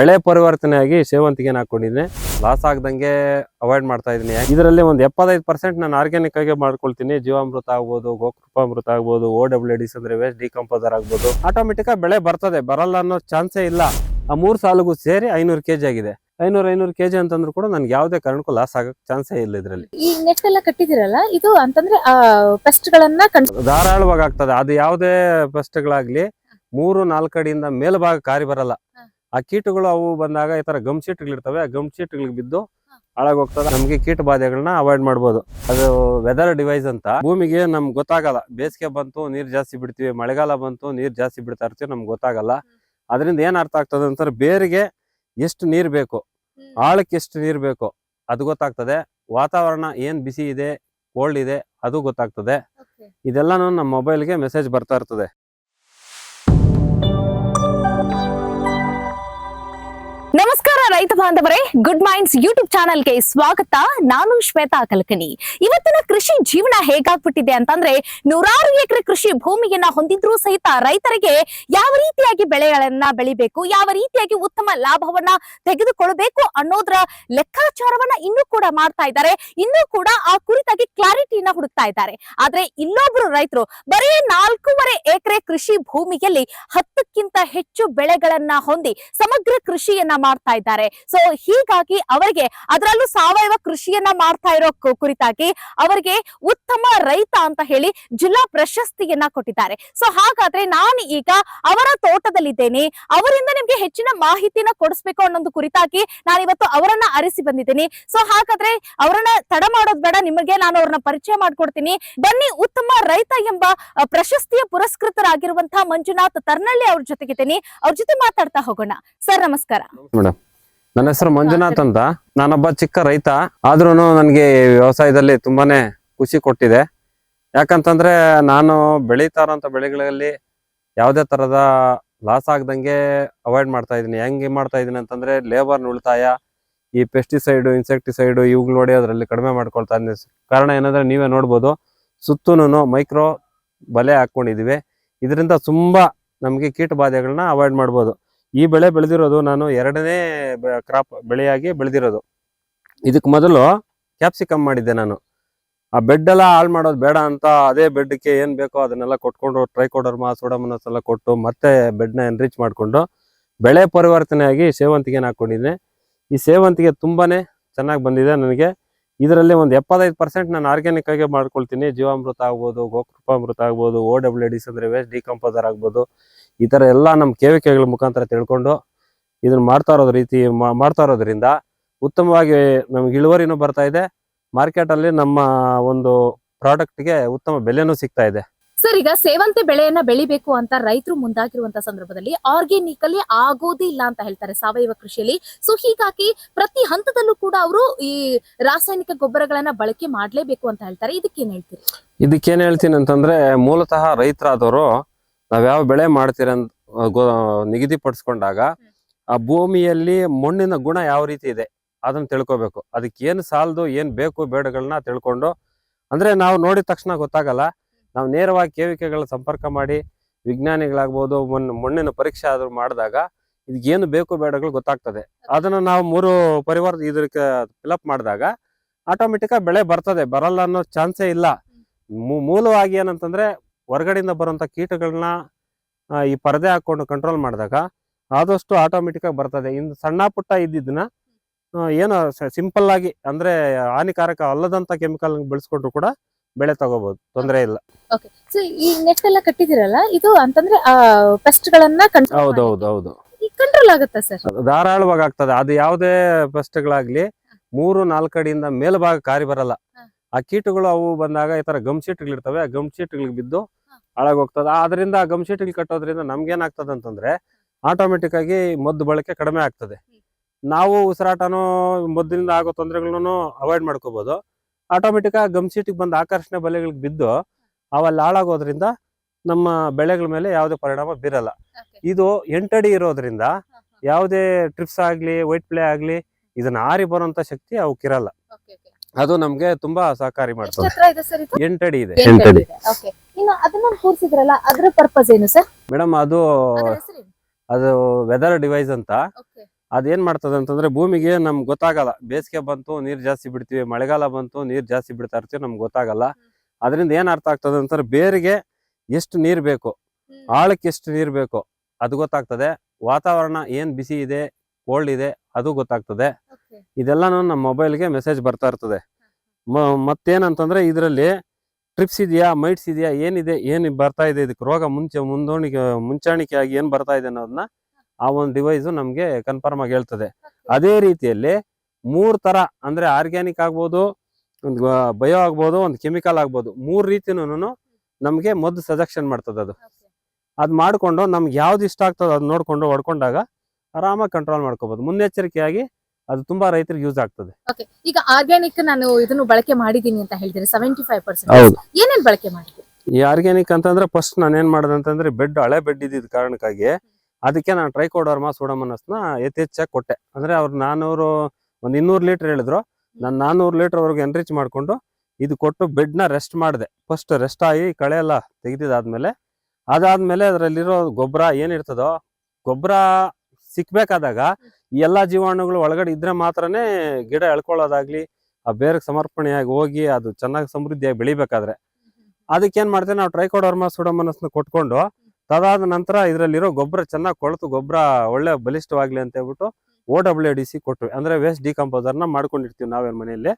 ಬೆಳೆ ಪರಿವರ್ತನೆಯಾಗಿ ಸೇವಂತಿಗೆ ಹಾಕೊಂಡಿದ್ದೀನಿ ಲಾಸ್ ಆಗದಂಗೆ ಅವಾಯ್ಡ್ ಮಾಡ್ತಾ ಇದ್ದೀನಿ. ಇದರಲ್ಲಿ ಒಂದು ಎಪ್ಪತ್ತೈದು ಪರ್ಸೆಂಟ್ ನಾನು ಆರ್ಗ್ಯಾನಿಕ್ ಆಗಿ ಮಾಡ್ಕೊಳ್ತೀನಿ. ಜೀವಾಮೃತ ಆಗ್ಬೋದು ಗೋಕೃಪಾಮೃತ ಆಗ್ಬೋದು ಓ ಡಬ್ಲ್ಯೂ ಡಿಸ್ ಅಂದ್ರೆ ವೇಸ್ಟ್ ಡಿಕಂಪೋಸರ್ ಆಗ್ಬೋದು. ಆಟೋಮೆಟಿಕ್ ಆಗಿ ಬೆಳೆ ಬರ್ತದೆ. ಬರಲ್ಲ ಅನ್ನೋ ಚಾನ್ಸೇ ಇಲ್ಲ. ಆ ಮೂರು ಸಾಲಿಗೂ ಸೇರಿ ಐನೂರು ಕೆಜಿ ಆಗಿದೆ. ಐನೂರು ಐನೂರು ಕೆಜಿ ಅಂತಂದ್ರು ಕೂಡ ನನ್ಗೆ ಯಾವುದೇ ಕಾರಣಕ್ಕೂ ಲಾಸ್ ಆಗಕ್ ಚಾನ್ಸೇ ಇಲ್ಲ ಇದರಲ್ಲಿ. ಈ ನೆಟ್ ಎಲ್ಲ ಕಟ್ಟಿದಿರಲ್ಲ ಇದು ಅಂತಂದ್ರೆ ಆ ಪೆಸ್ಟ್ ಗಳನ್ನ ಧಾರಾಳವಾಗಿ ಆಗ್ತದೆ. ಅದು ಯಾವುದೇ ಪೆಸ್ಟ್ಗಳಾಗ್ಲಿ ಮೂರು ನಾಲ್ಕು ಅಡಿಯಿಂದ ಮೇಲ್ಭಾಗ ಕಾರಿ ಬರಲ್ಲ. ಆ ಕೀಟಗಳು ಅವು ಬಂದಾಗ ಈ ತರ ಗಮ್ ಇರ್ತವೆ ಆ ಗಮ್ ಶೀಟ್ಗಳಿಗೆ ಬಿದ್ದು. ಹಾಳಾಗೋಗ್ತದೆ. ನಮ್ಗೆ ಕೀಟ ಬಾಧೆಗಳನ್ನ ಅವಾಯ್ಡ್ ಮಾಡ್ಬೋದು. ಅದು ವೆದರ್ ಡಿವೈಸ್ ಅಂತ. ಭೂಮಿಗೆ ನಮ್ಗೆ ಗೊತ್ತಾಗಲ್ಲ. ಬೇಸಿಗೆ ಬಂತು ನೀರ್ ಜಾಸ್ತಿ ಬಿಡ್ತೀವಿ ಮಳೆಗಾಲ ಬಂತು ನೀರ್ ಜಾಸ್ತಿ ಬಿಡ್ತಾ ಇರ್ತೀವಿ ನಮ್ಗೆ ಗೊತ್ತಾಗಲ್ಲ. ಅದರಿಂದ ಏನ್ ಅರ್ಥ ಆಗ್ತದೆ ಅಂತಂದ್ರೆ ಬೇರಿಗೆ ಎಷ್ಟು ನೀರ್ ಬೇಕು ಆಳಕ್ಕೆ ಎಷ್ಟು ನೀರ್ ಬೇಕು ಅದು ಗೊತ್ತಾಗ್ತದೆ. ವಾತಾವರಣ ಏನ್ ಬಿಸಿ ಇದೆ ಕೋಲ್ಡ್ ಇದೆ ಅದು ಗೊತ್ತಾಗ್ತದೆ. ಇದೆಲ್ಲಾನು ನಮ್ಮ ಮೊಬೈಲ್ಗೆ ಮೆಸೇಜ್ ಬರ್ತಾ ಇರ್ತದೆ. ರೈತ ಬಾಂಧವರೇ ಗುಡ್ ಮೈಂಡ್ಸ್ ಯೂಟ್ಯೂಬ್ ಚಾನಲ್ಗೆ ಸ್ವಾಗತ. ನಾನು ಶ್ವೇತಾ ಕಲ್ಕಣಿ. ಇವತ್ತಿನ ಕೃಷಿ ಜೀವನ ಹೇಗಾಗ್ಬಿಟ್ಟಿದೆ ಅಂತಂದ್ರೆ, ನೂರಾರು ಎಕರೆ ಕೃಷಿ ಭೂಮಿಯನ್ನ ಹೊಂದಿದ್ರೂ ಸಹಿತ ರೈತರಿಗೆ ಯಾವ ರೀತಿಯಾಗಿ ಬೆಳೆಗಳನ್ನ ಬೆಳಿಬೇಕು, ಯಾವ ರೀತಿಯಾಗಿ ಉತ್ತಮ ಲಾಭವನ್ನ ತೆಗೆದುಕೊಳ್ಬೇಕು ಅನ್ನೋದ್ರ ಲೆಕ್ಕಾಚಾರವನ್ನ ಇನ್ನೂ ಕೂಡ ಮಾಡ್ತಾ ಇದ್ದಾರೆ. ಇನ್ನೂ ಕೂಡ ಆ ಕುರಿತಾಗಿ ಕ್ಲಾರಿಟಿಯನ್ನ ಹುಡುಕ್ತಾ ಇದ್ದಾರೆ. ಆದ್ರೆ ಇನ್ನೊಬ್ರು ರೈತರು ಬರೀ ನಾಲ್ಕೂವರೆ ಎಕರೆ ಕೃಷಿ ಭೂಮಿಯಲ್ಲಿ ಹತ್ತಕ್ಕಿಂತ ಹೆಚ್ಚು ಬೆಳೆಗಳನ್ನ ಹೊಂದಿ ಸಮಗ್ರ ಕೃಷಿಯನ್ನ ಮಾಡ್ತಾ ಇದ್ದಾರೆ. ಸೊ ಹೀಗಾಗಿ ಅವರಿಗೆ ಅದರಲ್ಲೂ ಸಾವಯವ ಕೃಷಿಯನ್ನ ಮಾಡ್ತಾ ಇರೋ ಕುರಿತಾಗಿ ಅವರಿಗೆ ಉತ್ತಮ ರೈತ ಅಂತ ಹೇಳಿ ಜಿಲ್ಲಾ ಪ್ರಶಸ್ತಿಯನ್ನ ಕೊಟ್ಟಿದ್ದಾರೆ. ಸೊ ಹಾಗಾದ್ರೆ ನಾನು ಈಗ ಅವರ ತೋಟದಲ್ಲಿದ್ದೇನೆ. ಅವರಿಂದ ನಿಮ್ಗೆ ಹೆಚ್ಚಿನ ಮಾಹಿತಿನ ಕೊಡಿಸ್ಬೇಕು ಅನ್ನೋದು ಕುರಿತಾಗಿ ನಾನು ಇವತ್ತು ಅವರನ್ನ ಅರಿಸಿ ಬಂದಿದ್ದೀನಿ. ಸೊ ಹಾಗಾದ್ರೆ ಅವರನ್ನ ತಡ ಮಾಡೋದ್ ಬೇಡ, ನಿಮಗೆ ನಾನು ಅವ್ರನ್ನ ಪರಿಚಯ ಮಾಡ್ಕೊಡ್ತೀನಿ. ಬನ್ನಿ, ಉತ್ತಮ ರೈತ ಎಂಬ ಪ್ರಶಸ್ತಿಯ ಪುರಸ್ಕೃತರಾಗಿರುವಂತಹ ಮಂಜುನಾಥ್ ತರ್ನಳ್ಳಿ ಅವ್ರ ಜೊತೆಗಿದ್ದೀನಿ. ಅವ್ರ ಜೊತೆ ಮಾತಾಡ್ತಾ ಹೋಗೋಣ. ಸರ್, ನಮಸ್ಕಾರ. ನನ್ನ ಹೆಸರು ಮಂಜುನಾಥ್ ಅಂತ. ನಾನೊಬ್ಬ ಚಿಕ್ಕ ರೈತ. ಆದ್ರೂ ನನಗೆ ವ್ಯವಸಾಯದಲ್ಲಿ ತುಂಬಾನೇ ಖುಷಿ ಕೊಟ್ಟಿದೆ. ಯಾಕಂತಂದ್ರೆ ನಾನು ಬೆಳೀತಾ ಇರೋಂಥ ಬೆಳೆಗಳಲ್ಲಿ ಯಾವುದೇ ತರದ ಲಾಸ್ ಆಗ್ದಂಗೆ ಅವಾಯ್ಡ್ ಮಾಡ್ತಾ ಇದ್ದೀನಿ. ಹೆಂಗೆ ಮಾಡ್ತಾ ಇದ್ದೀನಿ ಅಂತಂದ್ರೆ ಲೇಬರ್ನ ಉಳಿತಾಯ ಈ ಪೆಸ್ಟಿಸೈಡ್ ಇನ್ಸೆಕ್ಟಿಸೈಡ್ ಇವುಗಳು ಅದ್ರಲ್ಲಿ ಕಡಿಮೆ ಮಾಡ್ಕೊಳ್ತಾ ಇದ್ದೀನಿ. ಕಾರಣ ಏನಂದ್ರೆ ನೀವೇ ನೋಡ್ಬೋದು ಸುತ್ತೂನು ಮೈಕ್ರೋ ಬಲೆ ಹಾಕೊಂಡಿದೀವಿ ಇದರಿಂದ ತುಂಬಾ ನಮಗೆ ಕೀಟ ಬಾಧೆಗಳನ್ನ ಅವಾಯ್ಡ್ ಮಾಡ್ಬೋದು. ಈ ಬೆಳೆ ಬೆಳೆದಿರೋದು ನಾನು ಎರಡನೇ ಕ್ರಾಪ್ ಬೆಳೆಯಾಗಿ ಬೆಳೆದಿರೋದು. ಇದಕ್ಕೆ ಮೊದಲು ಕ್ಯಾಪ್ಸಿಕಮ್ ಮಾಡಿದ್ದೆ ನಾನು. ಆ ಬೆಡ್ ಎಲ್ಲ ಹಾಳು ಮಾಡೋದು ಬೇಡ ಅಂತ ಅದೇ ಬೆಡ್ಗೆ ಏನ್ ಬೇಕೋ ಅದನ್ನೆಲ್ಲ ಕೊಟ್ಕೊಂಡು ಟ್ರೈಕೋಡರ್ಮಾ ಸೋಡಮನಸ್ ಎಲ್ಲ ಕೊಟ್ಟು ಮತ್ತೆ ಬೆಡ್ನ ಎನ್ರಿಚ್ ಮಾಡಿಕೊಂಡು ಬೆಳೆ ಪರಿವರ್ತನೆಯಾಗಿ ಸೇವಂತಿಗೆನ ಹಾಕೊಂಡಿದ್ದೆ ಈ ಸೇವಂತಿಗೆ ತುಂಬಾನೇ ಚೆನ್ನಾಗಿ ಬಂದಿದೆ ನನಗೆ. ಇದರಲ್ಲಿ ಒಂದು ಎಪ್ಪತ್ತೈದು ಪರ್ಸೆಂಟ್ ನಾನು ಆರ್ಗ್ಯಾನಿಕ್ ಆಗಿ ಮಾಡ್ಕೊಳ್ತೀನಿ. ಜೀವಾಮೃತ ಆಗ್ಬೋದು, ಗೋಕೃಪಾಮೃತ ಆಗ್ಬೋದು ಓ ಡಬ್ಲ್ಯೂ ಡಿಸ್ ಅಂದ್ರೆ ವೇಸ್ಟ್ ಡಿಕಂಪೋಸರ್ ಆಗ್ಬೋದು. ಈ ತರ ಎಲ್ಲ ನಮ್ಮ ಕೇವಿಕೆಗಳ ಮುಖಾಂತರ ತಿಳ್ಕೊಂಡು ಇದನ್ನ ಮಾಡ್ತಾ ಇರೋದ್ ರೀತಿ ಮಾಡ್ತಾ ಇರೋದ್ರಿಂದ ಉತ್ತಮವಾಗಿ ನಮ್ಗೆ ಇಳುವರಿನೂ ಬರ್ತಾ ಇದೆ. ಮಾರ್ಕೆಟ್ ಅಲ್ಲಿ ನಮ್ಮ ಒಂದು ಪ್ರಾಡಕ್ಟ್ಗೆ ಉತ್ತಮ ಬೆಲೆನೂ ಸಿಗ್ತಾ ಇದೆ. ಸರ್ ಈಗ ಸೇವಂತೆ ಬೆಳೆಯನ್ನ ಬೆಳಿಬೇಕು ಅಂತ ರೈತರು ಮುಂದಾಗಿರುವಂತ ಸಂದರ್ಭದಲ್ಲಿ ಆರ್ಗ್ಯಾನಿಕ್ ಅಲ್ಲಿ ಆಗೋದಿಲ್ಲ ಅಂತ ಹೇಳ್ತಾರೆ ಸಾವಯವ ಕೃಷಿಯಲ್ಲಿ. ಸೊ ಹೀಗಾಗಿ ಪ್ರತಿ ಹಂತದಲ್ಲೂ ಕೂಡ ಅವರು ಈ ರಾಸಾಯನಿಕ ಗೊಬ್ಬರಗಳನ್ನ ಬಳಕೆ ಮಾಡ್ಲೇಬೇಕು ಅಂತ ಹೇಳ್ತಾರೆ. ಇದಕ್ಕೆ ಏನ್ ಹೇಳ್ತೀರಿ? ಇದಕ್ಕೇನ್ ಹೇಳ್ತೀನಿ ಅಂತಂದ್ರೆ ಮೂಲತಃ ರೈತರಾದವರು ನಾವ್ ಯಾವ ಬೆಳೆ ಮಾಡ್ತೀರ ಅಂತ ಗೊ- ನಿಗದಿಪಡಿಸ್ಕೊಂಡಾಗ ಆ ಭೂಮಿಯಲ್ಲಿ ಮಣ್ಣಿನ ಗುಣ ಯಾವ ರೀತಿ ಇದೆ ಅದನ್ನ ತಿಳ್ಕೊಬೇಕು. ಅದಕ್ಕೆ ಏನು ಸಾಲದು, ಏನ್ ಬೇಕು ಬೇಡಗಳನ್ನ ತಿಳ್ಕೊಂಡು, ಅಂದ್ರೆ ನಾವು ನೋಡಿದ ತಕ್ಷಣ ಗೊತ್ತಾಗಲ್ಲ. ನಾವು ನೇರವಾಗಿ ಕೇವಿಕೆಗಳ ಸಂಪರ್ಕ ಮಾಡಿ, ವಿಜ್ಞಾನಿಗಳಾಗ್ಬೋದು ಮಣ್ಣು ಮಣ್ಣಿನ ಪರೀಕ್ಷೆ ಆದ್ರೂ ಮಾಡಿದಾಗ ಇದಕ್ಕೇನು ಬೇಕು ಬೇಡಗಳು ಗೊತ್ತಾಗ್ತದೆ. ಅದನ್ನ ನಾವು ಮೂರು ಪರಿವಾರ ಇದಕ್ಕೆ ಫಿಲಪ್ ಮಾಡಿದಾಗ ಆಟೋಮೆಟಿಕ್ ಬೆಳೆ ಬರ್ತದೆ. ಬರಲ್ಲ ಅನ್ನೋ ಚಾನ್ಸೇ ಇಲ್ಲ. ಮೂಲವಾಗಿ ಏನಂತಂದ್ರೆ ಹೊರಗಡೆಯಿಂದ ಬರುವಂಥ ಕೀಟಗಳನ್ನ ಈ ಪರದೆ ಹಾಕೊಂಡು ಕಂಟ್ರೋಲ್ ಮಾಡಿದಾಗ ಆದಷ್ಟು ಆಟೋಮೆಟಿಕ್ ಆಗಿ ಬರ್ತದೆ. ಇನ್ನು ಸಣ್ಣ ಪುಟ್ಟ ಇದ್ದಿದ್ದನ್ನ ಏನು ಸಿಂಪಲ್ ಆಗಿ ಅಂದ್ರೆ ಹಾನಿಕಾರಕ ಅಲ್ಲದಂತ ಕೆಮಿಕಲ್ ಬೆಳೆಸ್ಕೊಂಡ್ರು ಕೂಡ ಬೆಳೆ ತಗೋಬಹುದು ತೊಂದರೆ ಇಲ್ಲ. ಈ ನೆಟ್ ಎಲ್ಲ ಕಟ್ಟಿದಿರಲ್ಲ ಇದು ಅಂತಂದ್ರೆ ಪೆಸ್ಟ್ ಗಳನ್ನ ಹೌದೌದು ಹೌದು ಕಂಟ್ರೋಲ್ ಆಗುತ್ತಾ ಸರ್ ಧಾರಾಳವಾಗಿ ಆಗ್ತದೆ. ಅದು ಯಾವುದೇ ಪೆಸ್ಟ್ಗಳಾಗ್ಲಿ ಮೂರು ನಾಲ್ಕು ಅಡಿಯಿಂದ ಮೇಲ್ಭಾಗ ಕಾರಿ ಬರಲ್ಲ. ಆ ಕೀಟಗಳು ಅವು ಬಂದಾಗ ಈ ತರ ಗಮ್ ಇರ್ತವೆ ಆ ಗಮ್ ಶೀಟ್ಗಳಿಗೆ ಬಿದ್ದು. ಹಾಳಾಗೋಗ್ತದೆ. ಆದ್ರಿಂದ ಆ ಗಮ್ ಕಟ್ಟೋದ್ರಿಂದ ಕಟ್ಟೋದ್ರಿಂದ ನಮ್ಗೇನಾಗ್ತದೆ ಅಂತಂದ್ರೆ ಆಟೋಮೆಟಿಕ್ ಆಗಿ ಮದ್ದು ಬಳಕೆ ಕಡಿಮೆ ಆಗ್ತದೆ. ನಾವು ಉಸಿರಾಟನೂ ಮದ್ದಿನಿಂದ ಆಗೋ ತೊಂದರೆಗಳನ್ನು ಅವಾಯ್ಡ್ ಮಾಡ್ಕೋಬಹುದು ಆಟೋಮೆಟಿಕ್ ಆಗಿ ಗಮ್ ಶೀಟಿಗೆ ಬಂದ ಆಕರ್ಷಣೆ ಬಲೆಗಳಿಗೆ ಬಿದ್ದು ಅವಲ್ಲಿ ಹಾಳಾಗೋದ್ರಿಂದ ನಮ್ಮ ಬೆಳೆಗಳ ಮೇಲೆ ಯಾವುದೇ ಪರಿಣಾಮ ಬೀರಲ್ಲ. ಇದು ಎಂಟಡಿ ಇರೋದ್ರಿಂದ ಯಾವುದೇ ಟ್ರಿಪ್ಸ್ ಆಗ್ಲಿ ವೈಟ್ ಪ್ಲೇ ಆಗ್ಲಿ ಇದನ್ನ ಆರಿ ಬರುವಂತ ಶಕ್ತಿ ಅವಕ್ಕಿರಲ್ಲ ಅದು ನಮ್ಗೆ ತುಂಬಾ ಸಹಕಾರಿ ಮಾಡ್ತದೆ. ಎಂಟಡಿ ಇದೆ ಎಂಟು ಎಂಟಡಿ. ಇನ್ನು ಅದನ್ನ ಕೂರಿಸಿದ್ರಲ್ಲ ಅದ್ರ ಪರ್ಪಸ್ ಏನು ಸರ್ ಮೇಡಮ್ ಅದು ಅದು ವೆದರ್ ಡಿವೈಸ್ ಅಂತ. ಅದೇನ್ ಮಾಡ್ತದೆ ಅಂತಂದ್ರೆ ಭೂಮಿಗೆ ನಮ್ಗೆ ಗೊತ್ತಾಗಲ್ಲ. ಬೇಸಿಗೆ ಬಂತು ನೀರ್ ಜಾಸ್ತಿ ಬಿಡ್ತೀವಿ. ಮಳೆಗಾಲ ಬಂತು ನೀರ್ ಜಾಸ್ತಿ ಬಿಡ್ತಾ ಇರ್ತೀವಿ ನಮ್ಗೆ ಗೊತ್ತಾಗಲ್ಲ. ಅದರಿಂದ ಏನ್ ಅರ್ಥ ಆಗ್ತದೆ ಅಂತಂದ್ರೆ ಬೇರಿಗೆ ಎಷ್ಟು ನೀರ್ ಬೇಕು ಆಳಕ್ಕೆ ಎಷ್ಟು ನೀರ್ ಬೇಕು ಅದು ಗೊತ್ತಾಗ್ತದೆ. ವಾತಾವರಣ ಏನ್ ಬಿಸಿ ಇದೆ ಕೋಲ್ಡ್ ಇದೆ ಅದು ಗೊತ್ತಾಗ್ತದೆ. ಇದೆಲ್ಲಾನು ನಮ್ಮ ಮೊಬೈಲ್ಗೆ ಮೆಸೇಜ್ ಬರ್ತಾ ಇರ್ತದೆ. ಮತ್ತೇನಂತಂದ್ರೆ ಇದರಲ್ಲಿ ಟ್ರಿಪ್ಸ್ ಇದೆಯಾ? ಮೈಟ್ಸ್ ಇದೆಯಾ? ಏನಿದೆ? ಏನು ಬರ್ತಾ ಇದೆ? ಇದಕ್ಕೆ ರೋಗ ಮುಂಚೆ ಮುಂದೋಣಿಕೆ ಮುಂಚಾಣಿಕೆ ಆಗಿ ಏನ್ ಬರ್ತಾ ಇದೆ ಅನ್ನೋದನ್ನ ಆ ಒಂದು ಡಿವೈಸ್ ನಮಗೆ ಕನ್ಫರ್ಮ್ ಆಗಿ ಹೇಳ್ತದೆ. ಅದೇ ರೀತಿಯಲ್ಲಿ ಮೂರು ಥರ ಅಂದ್ರೆ ಆರ್ಗ್ಯಾನಿಕ್ ಆಗ್ಬೋದು ಒಂದು ಬಯೋ ಆಗ್ಬೋದು ಒಂದು ಕೆಮಿಕಲ್ ಆಗ್ಬೋದು. ಮೂರು ರೀತಿನೂ ನಮಗೆ ಮೊದಲು ಸಜೆಕ್ಷನ್ ಮಾಡ್ತದೆ ಅದು. ಅದ್ ಮಾಡ್ಕೊಂಡು ನಮ್ಗೆ ಯಾವ್ದು ಇಷ್ಟ ಆಗ್ತದೆ ಅದು ನೋಡ್ಕೊಂಡು ಹೊಡ್ಕೊಂಡಾಗ ಆರಾಮಾಗಿ ಕಂಟ್ರೋಲ್ ಮಾಡ್ಕೋಬೋದು. ಮುನ್ನೆಚ್ಚರಿಕೆಯಾಗಿ ಅದು ತುಂಬಾ ರೈತರಿಗೆ ಯೂಸ್ ಆಗ್ತದೆ. ಓಕೆ ಈಗ ಆರ್ಗ್ಯಾನಿಕ್ ನಾನು ಇದನ್ನು ಬಳಕೆ ಮಾಡಿದೀನಿ ಅಂತ ಹೇಳ್ತೀರಿ ಸೆವೆಂಟಿ ಫೈವ್ ಪರ್ಸೆಂಟ್ ಏನೇನ್ ಬಳಕೆ ಮಾಡಿದ್ರಿ? ಈ ಆರ್ಗ್ಯಾನಿಕ್ ಅಂತಂದ್ರೆ ಫಸ್ಟ್ ನಾನು ಏನ್ ಮಾಡಿದೆ ಅಂತಂದ್ರೆ ಬೆಡ್ ಹಳೆ ಬೆಡ್ ಇದ್ದಿದ್ದ ಕಾರಣಕ್ಕಾಗಿ ಅದಕ್ಕೆ ನಾನು ಟ್ರೈಕೋಡರ್ಮಾ ಸೂಡಮನಸ್ನ ಯಥೇಚ್ಛಾಗಿ ಕೊಟ್ಟೆ. ಅಂದ್ರೆ ಅವ್ರು ನಾನೂರು ಒಂದ್ ಇನ್ನೂರು ಲೀಟರ್ ಹೇಳಿದ್ರು. ನಾನು ನಾನೂರು ಲೀಟರ್ ವರೆಗೆ ಎನ್ರಿಚ್ ಮಾಡ್ಕೊಂಡು ಇದು ಕೊಟ್ಟು ಬೆಡ್ನ ರೆಸ್ಟ್ ಮಾಡಿದೆ. ಫಸ್ಟ್ ರೆಸ್ಟ್ ಆಗಿ ಕಳೆ ಎಲ್ಲ ತೆಗೆದಿದ್ದಾದ್ಮೇಲೆ ಅದಾದ್ಮೇಲೆ ಅದರಲ್ಲಿರೋ ಗೊಬ್ಬರ ಏನಿರ್ತದೋ ಗೊಬ್ಬರ ಸಿಕ್ಬೇಕಾದಾಗ ಈ ಎಲ್ಲಾ ಜೀವಾಣುಗಳು ಒಳಗಡೆ ಇದ್ರೆ ಮಾತ್ರನೇ ಗಿಡ ಎಳ್ಕೊಳ್ಳೋದಾಗ್ಲಿ ಆ ಬೇರೆ ಸಮರ್ಪಣೆಯಾಗಿ ಹೋಗಿ ಅದು ಚೆನ್ನಾಗಿ ಸಮೃದ್ಧಿಯಾಗಿ ಬೆಳಿಬೇಕಾದ್ರೆ. ಅದಕ್ಕೆ ಏನ್ ಮಾಡ್ತೇವೆ ನಾವು ಟ್ರೈಕೋಡರ್ಮಾ ಸುಡಮನಸ್ನ ಕೊಟ್ಕೊಂಡು ತದಾದ ನಂತರ ಇದರಲ್ಲಿರೋ ಗೊಬ್ಬರ ಚೆನ್ನಾಗಿ ಕೊಳೆತು ಗೊಬ್ಬರ ಒಳ್ಳೆ ಬಲಿಷ್ಠವಾಗ್ಲಿ ಅಂತ ಹೇಳ್ಬಿಟ್ಟು ಓ ಡಬ್ಲ್ಯೂ ಡಿ ಸಿ ಕೊಟ್ವಿ. ಅಂದ್ರೆ ವೇಸ್ಟ್ ಡಿಕಂಪೋಸರ್ನ ಮಾಡ್ಕೊಂಡಿರ್ತೀವಿ ನಾವೇನ್ ಮನೆಯಲ್ಲಿ.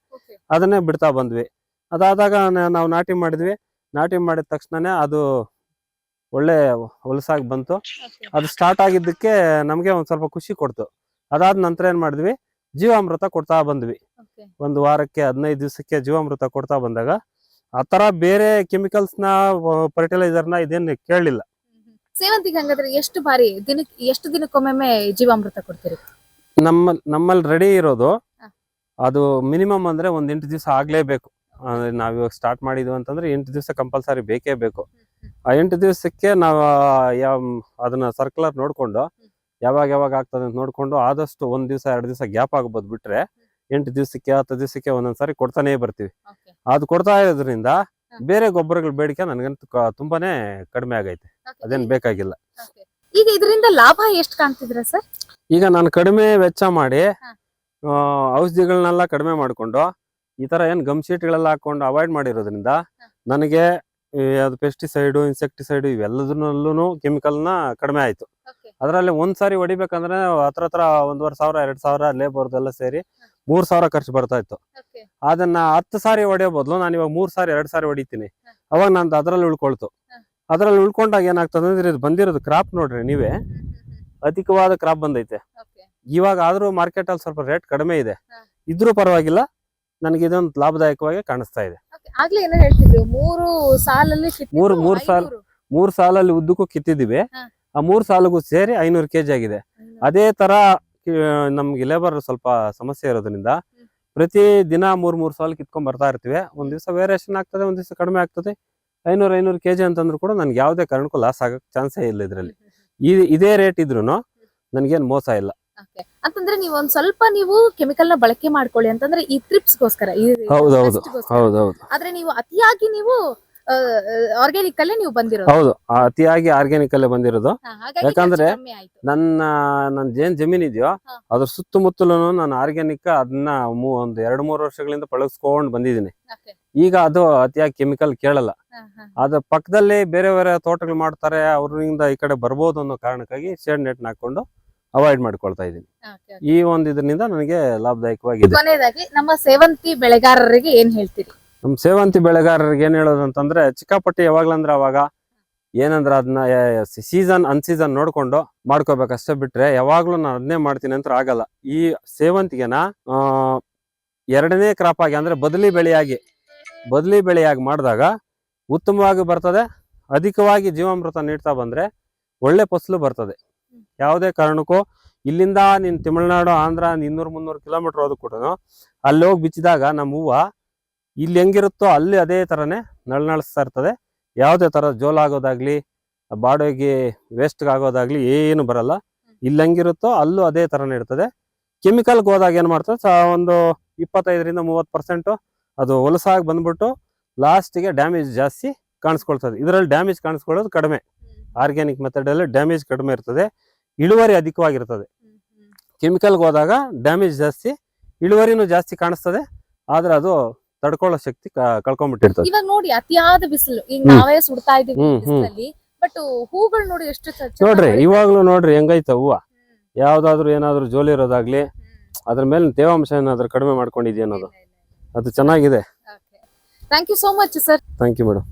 ಅದನ್ನೇ ಬಿಡ್ತಾ ಬಂದ್ವಿ. ಅದಾದಾಗ ನಾವು ನಾಟಿ ಮಾಡಿದ್ವಿ. ನಾಟಿ ಮಾಡಿದ ತಕ್ಷಣನೇ ಅದು ಒಳ್ಳೆ ಹೊಲಸಾಗಿ ಬಂತು. ಅದು ಸ್ಟಾರ್ಟ್ ಆಗಿದ್ದಕ್ಕೆ ನಮಗೆ ಒಂದು ಸ್ವಲ್ಪ ಖುಷಿ ಕೊಡ್ತು. ಅದಾದ ನಂತರ ಏನ್ ಮಾಡಿದ್ವಿ? ಜೀವಾಮೃತ ಕೊಡ್ತಾ ಬಂದ್ವಿ. ಒಂದು ವಾರಕ್ಕೆ ಹದಿನೈದು ದಿವಸಕ್ಕೆ ಜೀವಾಮೃತ ಕೊಡ್ತಾ ಬಂದಾಗ ಆ ತರ ಬೇರೆ ಕೆಮಿಕಲ್ಸ್ನ ಫರ್ಟಿಲೈಸರ್ನ ಇದೇನು ಕೇಳಲಿಲ್ಲ ಸೇವಂತಿಗೆ ಹಂಗಾದ್ರೆ ಎಷ್ಟು ಬಾರಿ ದಿನಕ್ಕೆ ಎಷ್ಟು ದಿನಕ್ಕೊಮ್ಮೆ ಜೀವಾಮೃತ ಕೊಡ್ತೀರಿ? ನಮ್ಮ ನಮ್ಮಲ್ಲಿ ರೆಡಿ ಇರೋದು ಅದು ಮಿನಿಮಮ್ ಅಂದ್ರೆ ಒಂದ್ ಎಂಟು ದಿವಸ ಆಗ್ಲೇಬೇಕು. ಅಂದ್ರೆ ನಾವ್ ಇವಾಗ ಸ್ಟಾರ್ಟ್ ಮಾಡಿದ್ವಿ ಅಂತಂದ್ರೆ ಎಂಟು ದಿವಸ ಕಂಪಲ್ಸರಿ ಬೇಕೇ ಬೇಕು. ಆ ಎಂಟು ದಿವಸಕ್ಕೆ ನಾವು ಯಾವ ಅದನ್ನ ಸರ್ಕ್ಯುಲರ್ ನೋಡ್ಕೊಂಡು ಯಾವಾಗ ಯಾವಾಗ ಆಗ್ತದೆ ಅಂತ ನೋಡ್ಕೊಂಡು ಆದಷ್ಟು ಒಂದು ದಿವಸ ಎರಡು ದಿವಸ ಗ್ಯಾಪ್ ಆಗ್ಬೋದು ಬಿಟ್ರೆ ಎಂಟು ದಿವಸಕ್ಕೆ ಹತ್ತು ದಿವಸಕ್ಕೆ ಒಂದೊಂದ್ಸರಿ ಕೊಡ್ತಾನೆ ಬರ್ತೀವಿ. ಅದು ಕೊಡ್ತಾ ಇರೋದ್ರಿಂದ ಬೇರೆ ಗೊಬ್ಬರಗಳ ಬೇಡಿಕೆ ನನಗಂತೂ ತುಂಬಾನೇ ಕಡಿಮೆ ಆಗೈತೆ. ಅದೇನ್ ಬೇಕಾಗಿಲ್ಲ. ಈಗ ಇದರಿಂದ ಲಾಭ ಎಷ್ಟು ಕಾಣ್ತಿದ್ರ ಸರ್? ಈಗ ನಾನು ಕಡಿಮೆ ವೆಚ್ಚ ಮಾಡಿ ಆ, ಔಷಧಿಗಳನ್ನೆಲ್ಲ ಕಡಿಮೆ ಮಾಡ್ಕೊಂಡು ಈ ತರ ಏನ್ ಗಮ್ ಶೀಟ್ಗಳೆಲ್ಲ ಹಾಕೊಂಡು ಅವಾಯ್ಡ್ ಮಾಡಿರೋದ್ರಿಂದ ನನಗೆ ಅದು ಪೆಸ್ಟಿಸೈಡ್ ಇನ್ಸೆಕ್ಟಿಸೈಡ್ ಕೆಮಿಕಲ್ ಕೆಮಿಕಲ್ನ ಕಡಿಮೆ ಆಯ್ತು. ಅದರಲ್ಲಿ ಒಂದ್ ಸಾರಿ ಹೊಡಿಬೇಕಂದ್ರೆ ಹತ್ರ ಹತ್ರ ಒಂದೂವರೆ ಸಾವಿರ ಎರಡ್ ಸಾವಿರ ಲೇಬರ್ದೆಲ್ಲ ಸೇರಿ ಮೂರ್ ಸಾವಿರ ಖರ್ಚು ಬರ್ತಾ ಇತ್ತು. ಅದನ್ನ ಹತ್ತು ಸಾರಿ ಹೊಡೆಯೋ ಬದಲು ನಾನು ಇವಾಗ ಮೂರ್ ಸಾರಿ ಎರಡ್ ಸಾರಿ ಹೊಡಿತೀನಿ. ಅವಾಗ ನಾನು ಅದ್ರಲ್ಲಿ ಉಳ್ಕೊಳ್ತು. ಅದ್ರಲ್ಲಿ ಉಳ್ಕೊಂಡಾಗ ಏನಾಗ್ತದೆ ಅಂದ್ರೆ ಇದು ಬಂದಿರೋದು ಕ್ರಾಪ್ ನೋಡ್ರಿ ನೀವೇ. ಅಧಿಕವಾದ ಕ್ರಾಪ್ ಬಂದೈತೆ. ಇವಾಗ ಆದ್ರೂ ಮಾರ್ಕೆಟ್ ಅಲ್ಲಿ ಸ್ವಲ್ಪ ರೇಟ್ ಕಡಿಮೆ ಇದೆ. ಇದ್ರೂ ಪರವಾಗಿಲ್ಲ ನನಗೆ ಇದೊಂದು ಲಾಭದಾಯಕವಾಗಿ ಕಾಣಿಸ್ತಾ ಇದೆ. ಮೂರು ಸಾಲಲ್ಲಿ ಮೂರು- ಮೂರು ಸಾಲ್-. ಮೂರ್ ಸಾಲಲ್ಲಿ ಉದ್ದಕ್ಕೂ ಕಿತ್ತಿದೀವಿ. ಆ ಮೂರ್ ಸಾಲುಗೂ ಸೇರಿ ಐನೂರು ಕೆಜಿ ಆಗಿದೆ. ಅದೇ ತರ ನಮ್ಗೆ ಲೇಬರ್ ಸ್ವಲ್ಪ ಸಮಸ್ಯೆ ಇರೋದ್ರಿಂದ ಪ್ರತಿ ದಿನ ಮೂರ್ ಮೂರ್ ಸಾಲು ಕಿತ್ಕೊಂಡ್ ಬರ್ತಾ ಇರ್ತೀವಿ. ಒಂದ್ ದಿವಸ ವೇರಿಯೇಷನ್ ಆಗ್ತದೆ ಒಂದ್ ದಿವಸ ಕಡಿಮೆ ಆಗ್ತದೆ. ಐನೂರು ಐನೂರು ಕೆಜಿ ಅಂತಂದ್ರು ಕೂಡ ನನ್ಗೆ ಯಾವುದೇ ಕಾರಣಕ್ಕೂ ಲಾಸ್ ಆಗಕ್ ಚಾನ್ಸೇ ಇಲ್ಲ ಇದ್ರಲ್ಲಿ. ಈ ಇದೇ ರೇಟ್ ಇದ್ರು ನನ್ಗೇನ್ ಮೋಸ ಇಲ್ಲ. ಅಂತಂದ್ರೆ ನೀವು ಒಂದ್ ಸ್ವಲ್ಪ ನೀವು ಕೆಮಿಕಲ್ನ ಬಳಕೆ ಮಾಡ್ಕೊಳ್ಳಿ ಅಂತಂದ್ರೆ ಈ ಟ್ರಿಪ್ಸ್ ಗೋಸ್ಕರ ಈ ಹೌದು, ಹೌದು. ಹೌದೌದು. ಆದ್ರೆ ನೀವು ಅತಿಯಾಗಿ ನೀವು ಆರ್ಗ್ಯಾನಿಕ್ ಅಲ್ಲೇ ನೀವು ಬಂದಿರೋದು ಹೌದು ಅತಿಯಾಗಿ ಆರ್ಗ್ಯಾನಿಕ್ ಅಲ್ಲೇ ಬಂದಿರೋದು ಹಾ, ಹಾಗಾಗಿ ಯಾಕಂದ್ರೆ ಖರ್ಚು ಕಮ್ಮಿ ಆಯ್ತು. ನನ್ನ ನನ್ನ ಏನ್ ಜಮೀನ್ ಇದೆಯೋ ಹಾ. ಅದ್ರ ಸುತ್ತಮುತ್ತಲು ನಾನು ಆರ್ಗ್ಯಾನಿಕ್ ಅದನ್ನ ಮೂ- ಒಂದ್ ಎರಡ್ ಮೂರು ವರ್ಷಗಳಿಂದ ಪಳಗಿಸ್ಕೊಂಡ್ ಬಂದಿದ್ದೀನಿ Okay. ಈಗ ಅದು ಅತಿಯಾಗಿ ಕೆಮಿಕಲ್ ಕೇಳಲ್ಲ ಹಾ, ಹಾ. ಅದ್ರ ಪಕ್ಕದಲ್ಲಿ ಬೇರೆ ಬೇರೆ ತೋಟಗಳು ಮಾಡ್ತಾರೆ ಅವ್ರಿಂದ ಈ ಕಡೆ ಬರ್ಬೋದು ಅನ್ನೋ ಕಾರಣಕ್ಕಾಗಿ ಶೇಡ್ ನೆಟ್ ಹಾಕೊಂಡು ಅವಾಯ್ಡ್ ಮಾಡ್ಕೊಳ್ತಾ ಇದೀನಿ Okay, okay. ಈ ಒಂದ್ ಇದರಿಂದ ನನಗೆ ಲಾಭದಾಯಕವಾಗಿದೆ ಕೊನೆಯದಾಗಿ ನಮ್ಮ ಸೇವಂತಿ ಬೆಳೆಗಾರರಿಗೆ ಏನ್ ಹೇಳ್ತೀರಿ ನಮ್ ಸೇವಂತಿ ಬೆಳೆಗಾರರಿಗೆ ಏನು ಹೇಳೋದು ಅಂತಂದ್ರೆ, ಚಿಕ್ಕಾಪಟ್ಟಿ ಯಾವಾಗ್ಲಂದ್ರೆ ಅವಾಗ ಏನಂದ್ರೆ ಅದನ್ನ ಸೀಸನ್ ಅನ್ಸೀಸನ್ ನೋಡ್ಕೊಂಡು ಮಾಡ್ಕೋಬೇಕಷ್ಟೇ ಬಿಟ್ರೆ ಯಾವಾಗಲೂ ನಾನು ಅದನ್ನೇ ಮಾಡ್ತೀನಿ ಅಂತ ಆಗಲ್ಲ. ಈ ಸೇವಂತಿಗೆನ ಎರಡನೇ ಕ್ರಾಪ್ ಆಗಿ ಅಂದ್ರೆ ಬದಲಿ ಬೆಳೆಯಾಗಿ ಬದಲಿ ಬೆಳೆಯಾಗಿ ಮಾಡಿದಾಗ ಉತ್ತಮವಾಗಿ ಬರ್ತದೆ, ಅಧಿಕವಾಗಿ ಜೀವಾಮೃತ ನೀಡ್ತಾ ಬಂದ್ರೆ ಒಳ್ಳೆ ಫಸಲು ಬರ್ತದೆ. ಯಾವುದೇ ಕಾರಣಕ್ಕೂ ಇಲ್ಲಿಂದ ನೀನು ತಮಿಳ್ನಾಡು, ಆಂಧ್ರ, ಇನ್ನೂರು ಮುನ್ನೂರು ಕಿಲೋಮೀಟರ್ ಹೋದ ಕೂಡ ಅಲ್ಲಿ ಹೋಗಿ ಬಿಚ್ಚಿದಾಗ ನಮ್ಮ ಹೂವ ಇಲ್ಲಿ ಹೆಂಗಿರುತ್ತೋ ಅಲ್ಲಿ ಅದೇ ಥರನೇ ನಳನಳಿಸ್ತಾ ಇರ್ತದೆ. ಯಾವುದೇ ಥರ ಜೋಲ ಆಗೋದಾಗ್ಲಿ ಬಾಡಿಗೆ ವೇಸ್ಟ್ ಆಗೋದಾಗ್ಲಿ ಏನು ಬರಲ್ಲ. ಇಲ್ಲಿ ಹೆಂಗಿರುತ್ತೋ ಅಲ್ಲೂ ಅದೇ ಥರನೇ ಇರ್ತದೆ. ಕೆಮಿಕಲ್ಗೆ ಹೋದಾಗ ಏನು ಮಾಡ್ತದೆ ಸ- ಒಂದು ಇಪ್ಪತ್ತೈದರಿಂದ ಮೂವತ್ತು ಪರ್ಸೆಂಟು ಅದು ಹೊಲಸಾಗಿ ಬಂದ್ಬಿಟ್ಟು ಲಾಸ್ಟಿಗೆ ಡ್ಯಾಮೇಜ್ ಜಾಸ್ತಿ ಕಾಣಿಸ್ಕೊಳ್ತದೆ. ಇದರಲ್ಲಿ ಡ್ಯಾಮೇಜ್ ಕಾಣಿಸ್ಕೊಳ್ಳೋದು ಕಡಿಮೆ. ಆರ್ಗ್ಯಾನಿಕ್ ಮೆಥಡಲ್ಲಿ ಡ್ಯಾಮೇಜ್ ಕಡಿಮೆ ಇರ್ತದೆ. ಇಳುವರಿ ಅಧಿಕವಾಗಿರ್ತದೆ. ಕೆಮಿಕಲ್ಗೆ ಹೋದಾಗ ಡ್ಯಾಮೇಜ್ ಜಾಸ್ತಿ ಇಳುವರಿನೂ ಜಾಸ್ತಿ ಕಾಣಿಸ್ತದೆ. ಆದರೆ ಅದು ತಡ್ಕೊಳ್ಳೋ ಶಕ್ತಿ ಕಳ್ಕೊಂಡ್ಬಿಟ್ಟಿರ್ತದೆ ಇವಾಗ ನೋಡಿ ಅತಿಯಾದ ಬಿಸಿಲು. ಈಗ ನಾವೇ ಸುಡ್ತಾ ಇದೀವಿ. ಬಿಸಿಲಲ್ಲಿ ಬಟ್ ಹೂಗಳು ನೋಡಿ ಎಷ್ಟು ನೋಡ್ರಿ ಇವಾಗ್ಲೂ ನೋಡ್ರಿ ಹೆಂಗೈತ ಹೂವ. ಯಾವ್ದಾದ್ರು ಏನಾದ್ರು ಜೋಲಿ ಇರೋದಾಗ್ಲಿ ಅದ್ರ ಮೇಲೆ ತೇವಾಂಶ ಏನಾದ್ರು ಕಡಿಮೆ ಮಾಡ್ಕೊಂಡಿದ್ಯಾ ಅನ್ನೋದು. ಅದು ಚೆನ್ನಾಗಿದೆ. Thank you so much sir thank you madam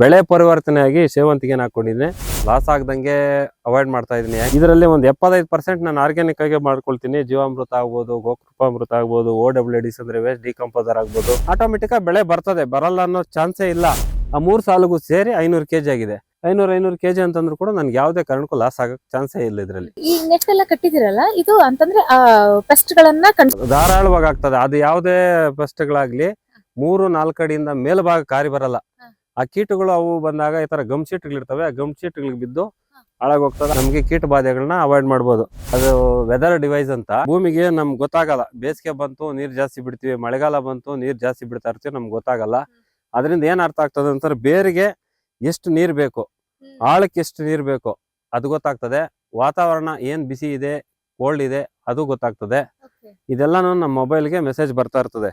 ಬೆಳೆ ಪರಿವರ್ತನೆಯಾಗಿ ಸೇವಂತಿಗೆನ ಹಾಕೊಂಡಿದ್ದೀನಿ ಲಾಸ್ ಆಗದಂಗೆ ಅವಾಯ್ಡ್ ಮಾಡ್ತಾ ಇದ್ದೀನಿ ಇದರಲ್ಲಿ ಒಂದು ಎಪ್ಪತ್ತೈದು ಪರ್ಸೆಂಟ್ ನಾನು ಆರ್ಗ್ಯಾನಿಕ್ ಆಗಿ ಮಾಡ್ಕೊಳ್ತೀನಿ. ಜೀವಾಮೃತ ಆಗ್ಬೋದು ಗೋಕೃಪಾಮೃತ ಆಗ್ಬೋದು ಓ ಡಬ್ಲ್ಯೂ ಡಿಸ್ ಅಂದ್ರೆ ವೇಸ್ಟ್ ಡಿಕಂಪೋಸರ್ ಆಗ್ಬೋದು. ಆಟೋಮೆಟಿಕ್ ಬೆಳೆ ಬರ್ತದೆ. ಬರಲ್ಲ ಅನ್ನೋ ಚಾನ್ಸೇ ಇಲ್ಲ. ಆ ಮೂರು ಸಾಲಿಗೂ ಸೇರಿ ಐನೂರು ಕೆಜಿ ಆಗಿದೆ. ಐನೂರು ಐನೂರು ಕೆಜಿ ಅಂತಂದ್ರು ಕೂಡ ನನ್ಗೆ ಯಾವುದೇ ಕಾರಣಕ್ಕೂ ಲಾಸ್ ಆಗಕ್ ಚಾನ್ಸೇ ಇಲ್ಲ ಇದರಲ್ಲಿ. ಈ ನೆಟ್ ಎಲ್ಲ ಕಟ್ಟಿದಿರಲ್ಲ ಇದು ಅಂತಂದ್ರೆ ಪೆಸ್ಟ್ ಗಳನ್ನ ಧಾರಾಳವಾಗಿ ಆಗ್ತದೆ. ಅದು ಯಾವ್ದೇ ಪೆಸ್ಟ್ ಗಳಾಗ್ಲಿ ಮೂರು ನಾಲ್ಕು ಅಡಿಯಿಂದ ಮೇಲ್ಭಾಗ ಕಾರಿ ಬರಲ್ಲ. ಆ ಕೀಟಗಳು ಅವು ಬಂದಾಗ ಈ ತರ ಗಮ್ ಇರ್ತವೆ ಆ ಗಮ್ ಶೀಟ್ಗಳಿಗೆ ಬಿದ್ದು. ಹಾಳಾಗೋಗ್ತದೆ ನಮ್ಗೆ ಕೀಟ ಬಾಧೆಗಳನ್ನ ಅವಾಯ್ಡ್ ಮಾಡ್ಬೋದು. ಅದು ವೆದರ್ ಡಿವೈಸ್ ಅಂತ. ಭೂಮಿಗೆ ನಮ್ಗೆ ಗೊತ್ತಾಗಲ್ಲ. ಬೇಸಿಗೆ ಬಂತು ನೀರ್ ಜಾಸ್ತಿ ಬಿಡ್ತೀವಿ ಮಳೆಗಾಲ ಬಂತು ನೀರ್ ಜಾಸ್ತಿ ಬಿಡ್ತಾ ಇರ್ತೀವಿ ನಮ್ಗೆ ಗೊತ್ತಾಗಲ್ಲ. ಅದರಿಂದ ಏನ್ ಅರ್ಥ ಆಗ್ತದೆ ಅಂತಂದ್ರೆ ಬೇರಿಗೆ ಎಷ್ಟು ನೀರ್ ಬೇಕು ಆಳಕ್ಕೆ ಎಷ್ಟು ನೀರ್ ಬೇಕು ಅದು ಗೊತ್ತಾಗ್ತದೆ. ವಾತಾವರಣ ಏನ್ ಬಿಸಿ ಇದೆ ಕೋಲ್ಡ್ ಇದೆ ಅದು ಗೊತ್ತಾಗ್ತದೆ. ಇದೆಲ್ಲಾನು ನಮ್ಮ ಮೊಬೈಲ್ಗೆ ಮೆಸೇಜ್ ಬರ್ತಾ ಇರ್ತದೆ.